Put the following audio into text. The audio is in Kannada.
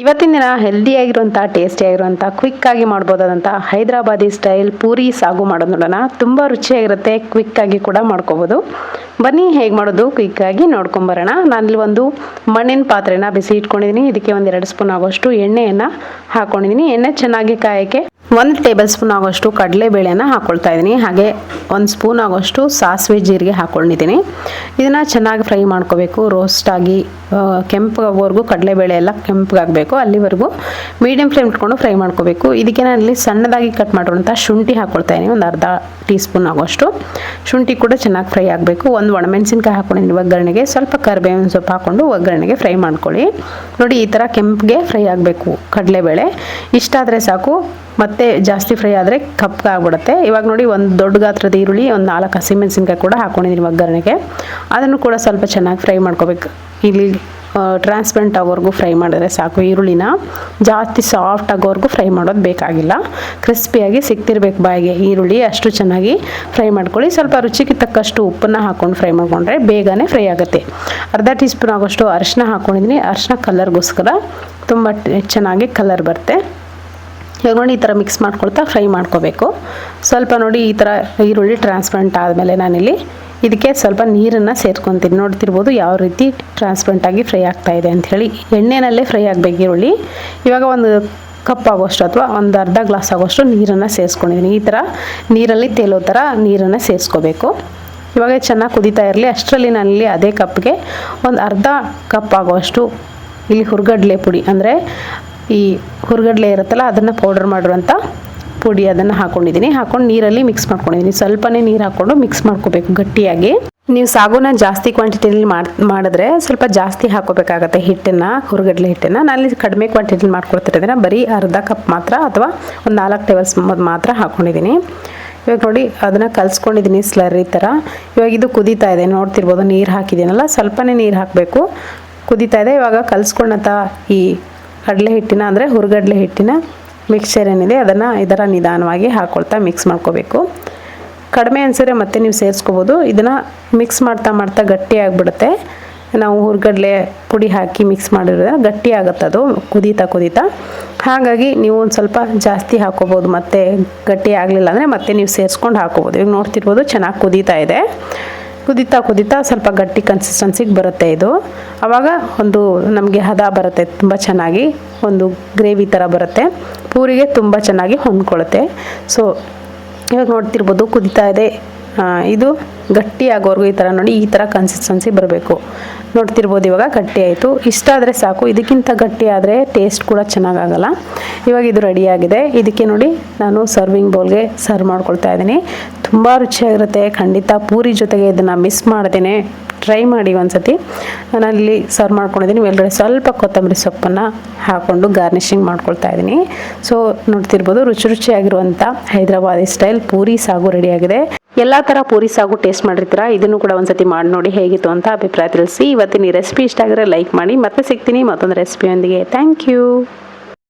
ಇವತ್ತಿನ ದಿನ ಹೆಲ್ದಿಯಾಗಿರುವಂಥ ಟೇಸ್ಟಿಯಾಗಿರುವಂಥ ಕ್ವಿಕ್ಕಾಗಿ ಮಾಡ್ಬೋದಾದಂಥ ಹೈದರಾಬಾದಿ ಸ್ಟೈಲ್ ಪೂರಿ ಸಾಗು ಮಾಡೋದು ನೋಡೋಣ ತುಂಬ ರುಚಿಯಾಗಿರುತ್ತೆ ಕ್ವಿಕ್ಕಾಗಿ ಕೂಡ ಮಾಡ್ಕೋಬೋದು. ಬನ್ನಿ ಹೇಗೆ ಮಾಡೋದು ಕ್ವಿಕ್ಕಾಗಿ ನೋಡ್ಕೊಂಬರೋಣ. ನಾನಿಲ್ಲಿ ಒಂದು ಮಣ್ಣಿನ ಪಾತ್ರೆನ ಬಿಸಿ ಇಟ್ಕೊಂಡಿದ್ದೀನಿ ಇದಕ್ಕೆ ಒಂದು ಎರಡು ಸ್ಪೂನ್ ಆಗೋಷ್ಟು ಎಣ್ಣೆಯನ್ನು ಹಾಕ್ಕೊಂಡಿದ್ದೀನಿ ಎಣ್ಣೆ ಚೆನ್ನಾಗಿ ಕಾಯೋಕ್ಕೆ ಒಂದು ಟೇಬಲ್ ಸ್ಪೂನ್ ಆಗೋಷ್ಟು ಕಡಲೆಬೇಳೆನ ಹಾಕ್ಕೊಳ್ತಾ ಇದ್ದೀನಿ ಹಾಗೆ ಒಂದು ಸ್ಪೂನ್ ಆಗೋಷ್ಟು ಸಾಸಿವೆ ಜೀರಿಗೆ ಹಾಕ್ಕೊಂಡಿದ್ದೀನಿ ಇದನ್ನು ಚೆನ್ನಾಗಿ ಫ್ರೈ ಮಾಡ್ಕೋಬೇಕು. ರೋಸ್ಟಾಗಿ ಕೆಂಪುವರೆಗೂ ಕಡಲೆಬೇಳೆ ಎಲ್ಲ ಕೆಂಪಗಾಗಬೇಕು. ಅಲ್ಲಿವರೆಗೂ ಮೀಡಿಯಮ್ ಫ್ಲೇಮ್ ಇಟ್ಕೊಂಡು ಫ್ರೈ ಮಾಡ್ಕೋಬೇಕು. ಇದಕ್ಕೆ ನಾನು ಇಲ್ಲಿ ಸಣ್ಣದಾಗಿ ಕಟ್ ಮಾಡಿರುವಂಥ ಶುಂಠಿ ಹಾಕ್ಕೊಳ್ತಾ ಇದ್ದೀನಿ ಒಂದು ಅರ್ಧ ಟೀ ಸ್ಪೂನ್ ಆಗೋಷ್ಟು. ಶುಂಠಿ ಕೂಡ ಚೆನ್ನಾಗಿ ಫ್ರೈ ಆಗಬೇಕು. ಒಂದು ಒಣಮೆಣಸಿನ್ಕಾಯಿ ಹಾಕ್ಕೊಂಡಿದ್ದೀನಿ ಒಗ್ಗರಣೆಗೆ. ಸ್ವಲ್ಪ ಕರಿಬೇವಿನ ಸೊಪ್ಪು ಹಾಕ್ಕೊಂಡು ಒಗ್ಗರಣೆಗೆ ಫ್ರೈ ಮಾಡ್ಕೊಳ್ಳಿ. ನೋಡಿ, ಈ ಥರ ಕೆಂಪಿಗೆ ಫ್ರೈ ಆಗಬೇಕು ಕಡಲೆಬೇಳೆ. ಇಷ್ಟಾದರೆ ಸಾಕು, ಮತ್ತೆ ಜಾಸ್ತಿ ಫ್ರೈ ಆದರೆ ಕಪ್ಪಾಗ್ಬಿಡುತ್ತೆ ಇವಾಗ ನೋಡಿ ಒಂದು ದೊಡ್ಡ ಗಾತ್ರದ ಈರುಳ್ಳಿ, ಒಂದು ನಾಲ್ಕು ಹಸಿಮೆಣಸಿನ್ಕಾಯಿ ಕೂಡ ಹಾಕ್ಕೊಂಡಿದ್ದೀನಿ ಒಗ್ಗರಣೆಗೆ ಅದನ್ನು ಕೂಡ ಸ್ವಲ್ಪ ಚೆನ್ನಾಗಿ ಫ್ರೈ ಮಾಡ್ಕೋಬೇಕು. ಇಲ್ಲಿ ಟ್ರಾನ್ಸ್ಪರೆಂಟ್ ಆಗೋವರೆಗೂ ಫ್ರೈ ಮಾಡಿದ್ರೆ ಸಾಕು ಈರುಳ್ಳಿನ. ಜಾಸ್ತಿ ಸಾಫ್ಟ್ ಆಗೋವರೆಗೂ ಫ್ರೈ ಮಾಡೋದು ಬೇಕಾಗಿಲ್ಲ. ಕ್ರಿಸ್ಪಿಯಾಗಿ ಸಿಕ್ತಿರ್ಬೇಕು ಬಾಯಿಗೆ ಈರುಳ್ಳಿ, ಅಷ್ಟು ಚೆನ್ನಾಗಿ ಫ್ರೈ ಮಾಡ್ಕೊಳ್ಳಿ. ಸ್ವಲ್ಪ ರುಚಿಗೆ ತಕ್ಕಷ್ಟು ಉಪ್ಪನ್ನು ಹಾಕ್ಕೊಂಡು ಫ್ರೈ ಮಾಡಿಕೊಂಡ್ರೆ ಬೇಗನೆ ಫ್ರೈ ಆಗುತ್ತೆ. ಅರ್ಧ ಟೀ ಸ್ಪೂನ್ ಆಗೋಷ್ಟು ಅರಿಶಿನ ಹಾಕ್ಕೊಂಡಿದ್ದೀನಿ ಅರಿಶಿನ ಕಲರ್ಗೋಸ್ಕರ ತುಂಬ ಚೆನ್ನಾಗಿ ಕಲರ್ ಬರುತ್ತೆ. ಇವಾಗ ನೋಡಿ ಈ ಥರ ಮಿಕ್ಸ್ ಮಾಡ್ಕೊಳ್ತಾ ಫ್ರೈ ಮಾಡ್ಕೋಬೇಕು. ಸ್ವಲ್ಪ ನೋಡಿ ಈ ಥರ ಈರುಳ್ಳಿ ಟ್ರಾನ್ಸ್ಪರೆಂಟ್ ಆದಮೇಲೆ ನಾನಿಲ್ಲಿ ಇದಕ್ಕೆ ಸ್ವಲ್ಪ ನೀರನ್ನು ಸೇರ್ಕೊತೀನಿ. ನೋಡ್ತಿರ್ಬೋದು ಯಾವ ರೀತಿ ಟ್ರಾನ್ಸ್ಪರೆಂಟಾಗಿ ಫ್ರೈ ಆಗ್ತಾ ಇದೆ ಅಂಥೇಳಿ ಎಣ್ಣೆನಲ್ಲೇ ಫ್ರೈ ಆಗಬೇಕು ಈರುಳ್ಳಿ. ಇವಾಗ ಒಂದು ಕಪ್ ಆಗೋಷ್ಟು ಅಥವಾ ಒಂದು ಅರ್ಧ ಗ್ಲಾಸ್ ಆಗೋಷ್ಟು ನೀರನ್ನು ಸೇರಿಸ್ಕೊಂಡಿದ್ದೀನಿ. ಈ ಥರ ನೀರಲ್ಲಿ ತೇಲೋ ಥರ ನೀರನ್ನು ಸೇರಿಸ್ಕೋಬೇಕು. ಇವಾಗ ಚೆನ್ನಾಗಿ ಕುದೀತಾ ಇರಲಿ. ಅಷ್ಟರಲ್ಲಿ ನಾನಿಲ್ಲಿ ಅದೇ ಕಪ್ಗೆ ಒಂದು ಅರ್ಧ ಕಪ್ ಆಗೋಷ್ಟು ಇಲ್ಲಿ ಹುರ್ಗಡ್ಲೆ ಪುಡಿ ಅಂದರೆ ಈ ಹುರ್ಗಡ್ಲೆ ಇರುತ್ತಲ್ಲ, ಅದನ್ನು ಪೌಡರ್ ಮಾಡಿರುವಂಥ ಪುಡಿ ಅದನ್ನು ಹಾಕ್ಕೊಂಡಿದ್ದೀನಿ ಹಾಕ್ಕೊಂಡು ನೀರಲ್ಲಿ ಮಿಕ್ಸ್ ಮಾಡ್ಕೊಂಡಿದ್ದೀನಿ. ಸ್ವಲ್ಪನೇ ನೀರು ಹಾಕ್ಕೊಂಡು ಮಿಕ್ಸ್ ಮಾಡ್ಕೋಬೇಕು ಗಟ್ಟಿಯಾಗಿ. ನೀವು ಸಾಗುನ ಜಾಸ್ತಿ ಕ್ವಾಂಟಿಟಿಯಲ್ಲಿ ಮಾಡಿ, ಮಾಡಿದ್ರೆ ಸ್ವಲ್ಪ ಜಾಸ್ತಿ ಹಾಕೋಬೇಕಾಗತ್ತೆ ಹಿಟ್ಟನ್ನು, ಹುರುಗಡ್ಲೆ ಹಿಟ್ಟನ್ನು. ನಾನು ಕಡಿಮೆ ಕ್ವಾಂಟಿಟಿಲಿ ಮಾಡ್ಕೊಳ್ತಿರೋದನ್ನ ಬರೀ ಅರ್ಧ ಕಪ್ ಮಾತ್ರ ಅಥವಾ ಒಂದು ನಾಲ್ಕು ಟೇಬಲ್ ಸ್ಪೂನ್ ಮಾತ್ರ ಹಾಕ್ಕೊಂಡಿದ್ದೀನಿ ಇವಾಗ ನೋಡಿ, ಅದನ್ನು ಕಲಿಸ್ಕೊಂಡಿದ್ದೀನಿ ಸ್ಲರಿ ಥರ ಇವಾಗ ಇದು ಕುದೀತಾ ಇದೆ. ನೋಡ್ತಿರ್ಬೋದು ನೀರು ಹಾಕಿದ್ದೀನಲ್ಲ ಸ್ವಲ್ಪನೇ ನೀರು ಹಾಕಬೇಕು. ಕುದೀತಾ ಇದೆ. ಇವಾಗ ಕಲಿಸ್ಕೊಂಡಂಥ ಈ ಕಡಲೆ ಹಿಟ್ಟಿನ ಅಂದರೆ ಹುರುಗಡಲೆ ಹಿಟ್ಟಿನ ಮಿಕ್ಸ್ಚರ್ ಏನಿದೆ, ಅದನ್ನು ಇದರ ನಿಧಾನವಾಗಿ ಹಾಕ್ಕೊಳ್ತಾ ಮಿಕ್ಸ್ ಮಾಡ್ಕೋಬೇಕು. ಕಡಿಮೆ ಅನಿಸಿದ್ರೆ ಮತ್ತೆ ನೀವು ಸೇರಿಸ್ಕೋಬೋದು. ಇದನ್ನು ಮಿಕ್ಸ್ ಮಾಡ್ತಾ ಮಾಡ್ತಾ ಗಟ್ಟಿ ಆಗಿಬಿಡುತ್ತೆ. ನಾವು ಹುರ್ಗಡ್ಲೆ ಪುಡಿ ಹಾಕಿ ಮಿಕ್ಸ್ ಮಾಡಿದ್ರೆ ಗಟ್ಟಿ ಆಗುತ್ತೆ ಅದು, ಕುದೀತಾ ಕುದೀತಾ. ಹಾಗಾಗಿ ನೀವು ಒಂದು ಸ್ವಲ್ಪ ಜಾಸ್ತಿ ಹಾಕೋಬೋದು, ಮತ್ತೆ ಗಟ್ಟಿ ಆಗಲಿಲ್ಲ ಅಂದರೆ ಮತ್ತೆ ನೀವು ಸೇರಿಸ್ಕೊಂಡು ಹಾಕೋಬೋದು. ಈಗ ನೋಡ್ತಿರ್ಬೋದು ಚೆನ್ನಾಗಿ ಕುದೀತಾ ಇದೆ. ಕುದೀತಾ ಕುದಿತಾ ಸ್ವಲ್ಪ ಗಟ್ಟಿ ಕನ್ಸಿಸ್ಟೆನ್ಸಿಗೆ ಬರುತ್ತೆ ಇದು. ಆವಾಗ ಒಂದು ನಮಗೆ ಹದ ಬರುತ್ತೆ ತುಂಬ ಚೆನ್ನಾಗಿ, ಒಂದು ಗ್ರೇವಿ ಥರ ಬರುತ್ತೆ. ಪೂರಿಗೆ ತುಂಬ ಚೆನ್ನಾಗಿ ಹೊಂದ್ಕೊಳ್ಳುತ್ತೆ ಸೊ ಇವಾಗ ನೋಡ್ತಿರ್ಬೋದು ಕುದಿತಾ ಇದೆ. ಇದು ಗಟ್ಟಿ ಆಗೋರ್ಗು ಈ ಥರ ನೋಡಿ ಈ ಥರ ಕನ್ಸಿಸ್ಟೆನ್ಸಿ ಬರಬೇಕು. ನೋಡ್ತಿರ್ಬೋದು, ಇವಾಗ ಗಟ್ಟಿ ಆಯಿತು. ಇಷ್ಟ ಆದರೆ ಸಾಕು. ಇದಕ್ಕಿಂತ ಗಟ್ಟಿ ಆದರೆ ಟೇಸ್ಟ್ ಕೂಡ ಚೆನ್ನಾಗಾಗಲ್ಲ. ಇವಾಗ ಇದು ರೆಡಿಯಾಗಿದೆ ಇದಕ್ಕೆ ನೋಡಿ ನಾನು ಸರ್ವಿಂಗ್ ಬೌಲ್ಗೆ ಸರ್ವ್ ಮಾಡ್ಕೊಳ್ತಾ ಇದ್ದೀನಿ. ತುಂಬ ರುಚಿಯಾಗಿರುತ್ತೆ. ಖಂಡಿತ ಪೂರಿ ಜೊತೆಗೆ ಇದನ್ನು ಮಿಸ್ ಮಾಡ್ದೇನೆ. ಟ್ರೈ ಮಾಡಿ ಒಂದ್ಸತಿ. ನಾನಲ್ಲಿ ಸರ್ವ್ ಮಾಡ್ಕೊಂಡಿದ್ದೀನಿ. ಮೇಲ್ಗಡೆ ಸ್ವಲ್ಪ ಕೊತ್ತಂಬರಿ ಸೊಪ್ಪನ್ನು ಹಾಕ್ಕೊಂಡು ಗಾರ್ನಿಷಿಂಗ್ ಮಾಡ್ಕೊಳ್ತಾ ಇದ್ದೀನಿ. ಸೊ ನೋಡ್ತಿರ್ಬೋದು, ರುಚಿ ರುಚಿಯಾಗಿರುವಂಥ ಹೈದರಾಬಾದಿ ಸ್ಟೈಲ್ ಪೂರಿ ಸಾಗು ರೆಡಿಯಾಗಿದೆ ಎಲ್ಲ ಥರ ಪೂರಿ ಸಾಗು ಟೇಸ್ಟ್ ಮಾಡಿರ್ತೀರಾ? ಇದನ್ನು ಕೂಡ ಒಂದ್ಸತಿ ಮಾಡಿ ನೋಡಿ ಹೇಗಿತ್ತು ಅಂತ ಅಭಿಪ್ರಾಯ ತಿಳಿಸಿ. ಇವತ್ತಿನ ಈ ರೆಸಿಪಿ ಇಷ್ಟ ಆಗಿದ್ರೆ ಲೈಕ್ ಮಾಡಿ. ಮತ್ತೆ ಸಿಗ್ತೀನಿ ಮತ್ತೊಂದು ರೆಸಿಪಿಯೊಂದಿಗೆ ಥ್ಯಾಂಕ್ ಯು